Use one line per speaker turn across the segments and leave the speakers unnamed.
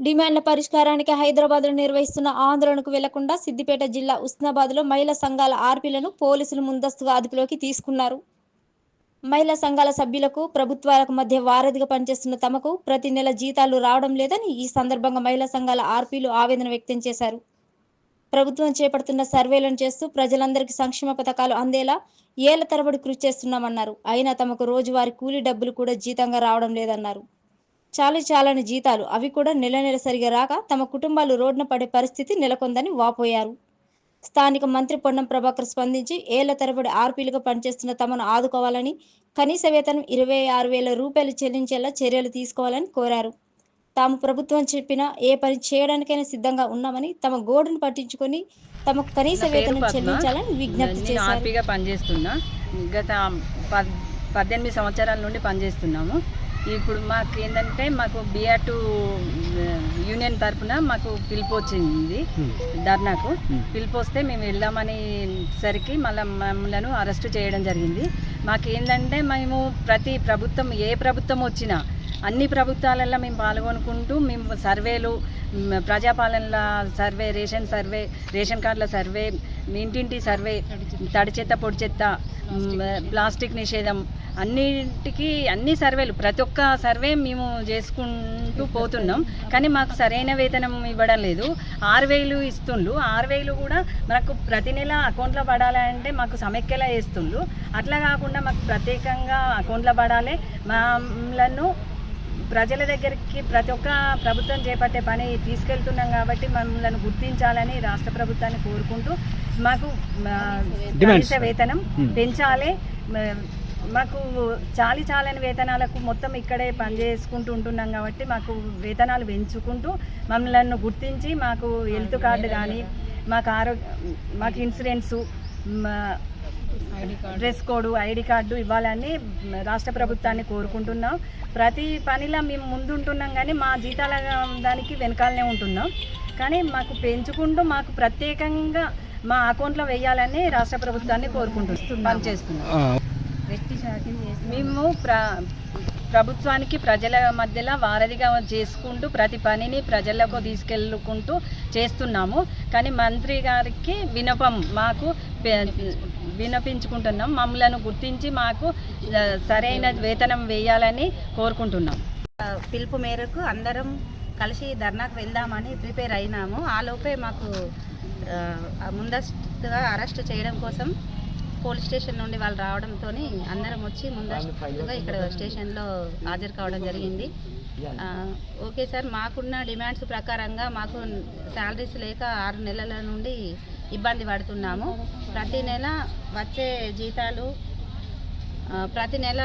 డిమాండ్ల పరిష్కారానికి హైదరాబాద్లో నిర్వహిస్తున్న ఆందోళనకు వెళ్ళకుండా సిద్దిపేట జిల్లా ఉస్నాబాద్లో మహిళా సంఘాల ఆర్పీలను పోలీసులు ముందస్తుగా అదుపులోకి తీసుకున్నారు. మహిళా సంఘాల సభ్యులకు ప్రభుత్వాలకు మధ్య వారధిగా పనిచేస్తున్న తమకు ప్రతి నెల జీతాలు రావడం లేదని ఈ సందర్భంగా మహిళా సంఘాల ఆర్పీలు ఆవేదన వ్యక్తం చేశారు. ప్రభుత్వం చేపడుతున్న సర్వేలను చేస్తూ ప్రజలందరికీ సంక్షేమ పథకాలు అందేలా ఏళ్ళ తరబడి కృషి చేస్తున్నామన్నారు. అయినా తమకు రోజువారీ కూలీ డబ్బులు కూడా జీతంగా రావడం లేదన్నారు. చాలు చాలని జీతాలు అవి కూడా నెల నెల సరిగా రాక తమ కుటుంబాలు రోడ్డున పడే పరిస్థితి నెలకొందని వాపోయారు. స్థానిక మంత్రి పొన్నం ప్రభాకర్ స్పందించి ఏళ్ళ తరబడి ఆర్పీలుగా పనిచేస్తున్న తమను ఆదుకోవాలని కనీస వేతనం ఇరవై ఆరు వేల రూపాయలు చెల్లించేలా చర్యలు తీసుకోవాలని కోరారు. తాము ప్రభుత్వం చెప్పిన ఏ పని చేయడానికైనా సిద్ధంగా ఉన్నామని తమ గోడును పట్టించుకొని తమకు కనీస వేతనం. చెల్లించాలని విజ్ఞప్తి చేశారు.
పనిచేస్తున్నా. గత పద్ పద్దెనిమిది సంవత్సరాల నుండి పనిచేస్తున్నాము. ఇప్పుడు మాకు ఏంటంటే మాకు బీఆర్ టు యూనియన్ తరఫున మాకు పిలుపు వచ్చింది ధర్నాకు. పిలుపు వస్తే మేము వెళ్దామని సరికి మళ్ళీ మమ్మల్ని అరెస్ట్ చేయడం జరిగింది. మాకేంటంటే మేము ప్రతి ప్రభుత్వం ఏ ప్రభుత్వం వచ్చినా అన్ని ప్రభుత్వాలలో మేము పాల్గొనుకుంటూ మేము సర్వేలు ప్రజాపాలనల సర్వే రేషన్ సర్వే రేషన్ కార్డుల సర్వే ఇంటింటి సర్వే తడి చెత్త పొడి చెత్త ప్లాస్టిక్ నిషేధం అన్నిటికీ అన్ని సర్వేలు ప్రతి ఒక్క సర్వే మేము చేసుకుంటూ పోతున్నాం. కానీ మాకు సరైన వేతనం ఇవ్వడం లేదు. ఆరు వేలు ఇస్తుండ్రు. ఆరు వేలు కూడా మనకు ప్రతి నెల అకౌంట్లో పడాలంటే మాకు సమైక్యలా వేస్తుండ్రు అట్లా కాకుండా మాకు ప్రత్యేకంగా అకౌంట్లో పడాలి. మమ్మలను ప్రజల దగ్గరికి ప్రతి ఒక్క ప్రభుత్వం చేపట్టే పని తీసుకెళ్తున్నాం కాబట్టి మమ్మల్ని గుర్తించాలని రాష్ట్ర ప్రభుత్వాన్ని కోరుకుంటూ మాకు కనీస వేతనం పెంచాలి. మ- మాకు చాలి చాలని వేతనాలకు మొత్తం ఇక్కడే పనిచేసుకుంటూ ఉంటున్నాం కాబట్టి మాకు వేతనాలు పెంచుకుంటూ మమ్మల్ని గుర్తించి మాకు హెల్త్ కార్డు కానీ మాకు ఆరోగ్య మాకు insurance dress code ID card ఇవ్వాలని రాష్ట్ర ప్రభుత్వాన్ని కోరుకుంటున్నాం. ప్రతి పనిలో మేము ముందుంటున్నాం కానీ మా జీతాల దానికి వెనకాలనే ఉంటున్నాం. కానీ మాకు పెంచుకుంటూ మాకు ప్రత్యేకంగా మా అకౌంట్లో వేయాలని రాష్ట్ర ప్రభుత్వాన్ని కోరుకుంటున్నాం. పనిచేస్తున్నాం. మేము ప్ర ప్రభుత్వానికి ప్రజల మధ్యలో వారధిగా చేసుకుంటూ ప్రతి పనిని ప్రజలకు తీసుకెళ్ళుకుంటూ చేస్తున్నాము. కానీ మంత్రి గారికి వినపం మాకు వినపించుకుంటున్నాం. మమ్మలను గుర్తించి మాకు సరైన వేతనం వేయాలని కోరుకుంటున్నాం.
పిలుపు మేరకు అందరం కలిసి ధర్నాకు వెళ్దామని ప్రిపేర్ అయినాము. ఆ లోపే మాకు ముందస్తుగా అరెస్ట్ చేయడం కోసం పోలీస్ స్టేషన్ నుండి వాళ్ళు రావడంతో అందరం వచ్చి ముందస్తుగా ఇక్కడ స్టేషన్లో హాజరు కావడం జరిగింది. ఓకే సార్ మాకున్న డిమాండ్స్ ప్రకారంగా మాకు శాలరీస్ లేక ఆరు నెలల నుండి ఇబ్బంది పడుతున్నాము. ప్రతి నెల వచ్చే జీతాలు ప్రతి నెల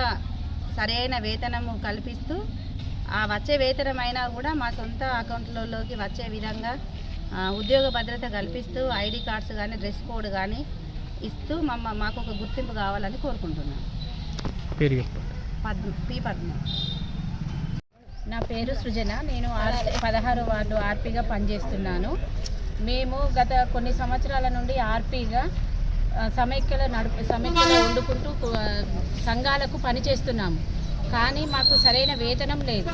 సరైన వేతనము కల్పిస్తూ ఆ వచ్చే వేతనం అయినా కూడా మా సొంత అకౌంట్లలోకి వచ్చే విధంగా ఉద్యోగ భద్రత కల్పిస్తూ ఐడి కార్డ్స్ కానీ డ్రెస్ కోడ్ కానీ ఇస్తూ మమ్మ మాకు ఒక గుర్తింపు కావాలని కోరుకుంటున్నాం
పేరు చెప్పండి
పద్మ పి పద్మ.
నా పేరు సృజన. నేను ఆర్ పదహారు వార్డు ఆర్పీగా పనిచేస్తున్నాను. మేము గత కొన్ని సంవత్సరాల నుండి ఆర్పీగా సమైక్యలో నడుపు సమైక్యలో వండుకుంటూ సంఘాలకు పనిచేస్తున్నాము. కానీ మాకు సరైన వేతనం లేదు.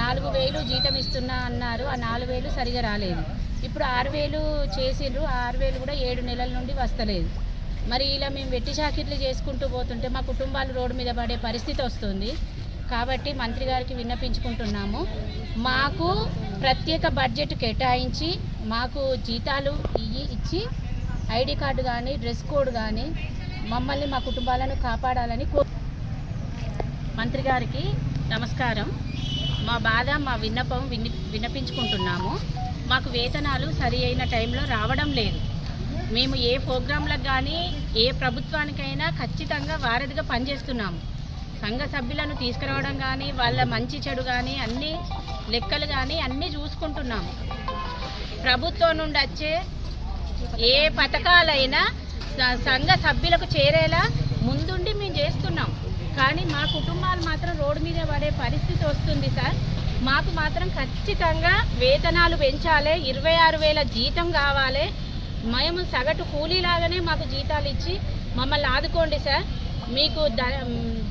నాలుగు వేలు జీతం ఇస్తున్నా అన్నారు. ఆ నాలుగు వేలు సరిగా రాలేదు. ఇప్పుడు ఆరు వేలు చేసిండ్రు ఆరు వేలు కూడా ఏడు నెలల నుండి వస్తలేదు. మరి ఇలా మేము వెట్టి చాకిట్లు చేసుకుంటూ పోతుంటే మా కుటుంబాలు రోడ్డు మీద పడే పరిస్థితి వస్తుంది. కాబట్టి మంత్రి గారికి విన్నపించుకుంటున్నాము. మాకు ప్రత్యేక బడ్జెట్ కేటాయించి మాకు జీతాలు ఇవి ఇచ్చి ఐడి కార్డు కానీ డ్రెస్ కోడ్ కానీ మమ్మల్ని మా కుటుంబాలను కాపాడాలని కో మంత్రి గారికి నమస్కారం. మా బాధ మా విన్నపం విన్ని విన్నపించుకుంటున్నాము. మాకు వేతనాలు సరి అయిన టైంలో రావడం లేదు. మేము ఏ ప్రోగ్రాంలకు కానీ ఏ ప్రభుత్వానికైనా ఖచ్చితంగా వారధిగా పనిచేస్తున్నాము. సంఘ సభ్యులను తీసుకురావడం కానీ వాళ్ళ మంచి చెడు కానీ అన్ని లెక్కలు కానీ అన్నీ చూసుకుంటున్నాము. ప్రభుత్వం నుండి వచ్చే ఏ పథకాలైనా సంఘ సభ్యులకు చేరేలా ముందుండి మేము చేస్తున్నాం. కానీ మా కుటుంబాలు మాత్రం రోడ్డు మీద పడే పరిస్థితి వస్తుంది సార్. మాకు మాత్రం ఖచ్చితంగా వేతనాలు పెంచాలి ఇరవై ఆరు వేల జీతం కావాలి మేము సగటు కూలీలాగానే మాకు జీతాలు ఇచ్చి మమ్మల్ని ఆదుకోండి సార్. మీకు ద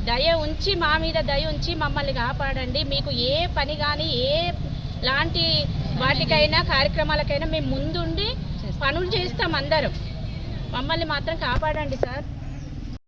దయ ఉంచి మా మీద దయ ఉంచి మమ్మల్ని కాపాడండి. మీకు ఏ పని కానీ ఏ లాంటి వాటికైనా కార్యక్రమాలకైనా మేము ముందుండి పనులు చేస్తాం అందరం. మమ్మల్ని మాత్రం కాపాడండి సార్.